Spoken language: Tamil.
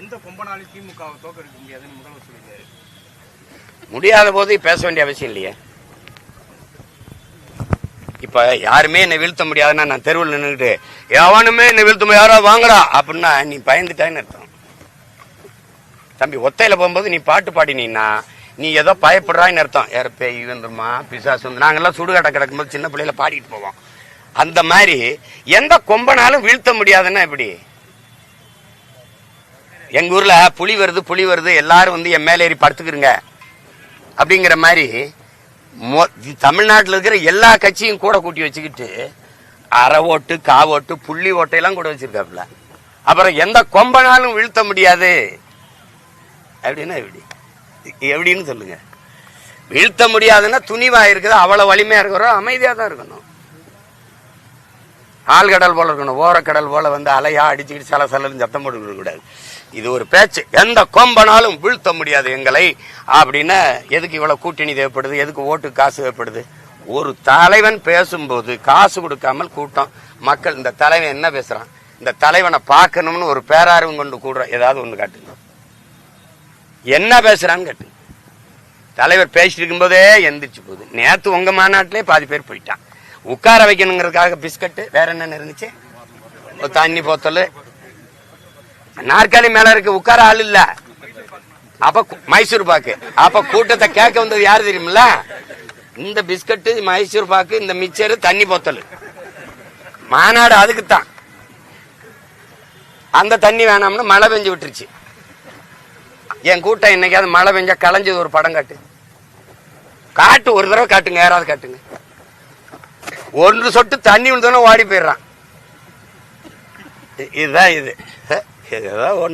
எந்த கொம்பனாலும் திமுகவை தோக்கடிக்க முடியாதுன்னு முதல்வர் சொல்லியிருக்காரு. முடியாத போது பேச வேண்டிய அவசியம் இல்லையே. இப்ப யாருமே என்னை வீழ்த்த முடியாதுன்னா நான் தெருவில் நின்றுட்டு எவனுமே என்னை வீழ்த்த யாரோ யாராவது வாங்கடா அப்படின்னா நீ பயந்துட்டான்னு அர்த்தம். தம்பி ஒத்தையில போகும்போது நீ பாட்டு பாடினீன்னா நீ ஏதோ பயப்படுறான்னு அர்த்தம். யார பேய் வந்துருமா பிசாசு வந்து நாங்கெல்லாம் சுடுகாட்டை கிடக்கும்போது சின்ன பிள்ளையில பாடிட்டு போவோம். அந்த மாதிரி எந்த கொம்பனாலும் வீழ்த்த முடியாதுன்னா எப்படி? எங்க ஊர்ல புலி வருது புலி வருது எல்லாரும் வந்து என் மேல ஏறி படுத்துக்கிறங்க அப்படிங்கிற மாதிரி தமிழ்நாட்டில் இருக்கிற எல்லா கட்சியும் கூட கூட்டி வச்சுக்கிட்டு அரை ஓட்டு கா ஓட்டு புள்ளி ஓட்டையெல்லாம் கூட வச்சிருக்காப்புல. அப்புறம் எந்த கொம்பனாலும் வீழ்த்த முடியாது. அப்படின்னா எப்படி? எப்படின்னு சொல்லுங்க. வீழ்த்த முடியாதுன்னா துணிவா இருக்குது அவ்வளவு வலிமையா இருக்கிறோம் அமைதியா தான் இருக்கணும். ஆழ்கடல் போல இருக்கணும் ஓரக்கடல் போல வந்து அலையா அடிச்சுக்கிட்டு சல சலன்னு சத்தம் போட்டுக்கூடாது இது ஒரு பேச்சு. எந்த கொம்பனாலும் வீழ்த்த முடியாது எங்களை. அப்படின்னா எதுக்கு இவ்வளவு கூட்டணி தேவைப்படுது? எதுக்கு ஓட்டு காசு தேவைப்படுது? ஒரு தலைவன் பேசும்போது காசு கொடுக்காமல் கூட்டம். மக்கள் இந்த தலைவன் என்ன பேசுறான்? இந்த தலைவனை பார்க்கணும்னு ஒரு பேரார்வம் கொண்டு கூடுற ஏதாவது ஒன்று காட்டுங்க என்ன பேசுறான்னு கேட்டு. தலைவர் பேசிட்டு இருக்கும்போதே எந்திரிச்சு போகுது. நேத்து உங்க மாநாட்டிலே பாதி பேர் போயிட்டான். உட்கார வைக்கணுங்கிறதுக்காக பிஸ்கட்டு வேற என்ன இருந்துச்சு? தண்ணி போத்தல் நாற்காலி மேல இருக்கு உட்கார ஆள் இல்ல. அப்ப மைசூர் பாக்கு. அப்ப கூட்டத்தை கேட்க வந்தது யாரு தெரியுமில்ல? இந்த பிஸ்கட்டு மைசூர் பாக்கு இந்த மிச்சர் தண்ணி போத்தல். மாநாடு அதுக்குத்தான். அந்த தண்ணி வேணாம்னு மழை பெஞ்சு விட்டுருச்சு. என் கூட்டம் இன்னைக்காவது மழை பெஞ்சா களைஞ்சது ஒரு படம் காட்டு. காட்டு ஒரு தடவை காட்டுங்க யாராவது காட்டுங்க. ஒன்று சொட்டு தண்ணி விழுந்தோன்னு ஓடி போயிடுறான். இதுதான் இது. இதுதான் ஒன்று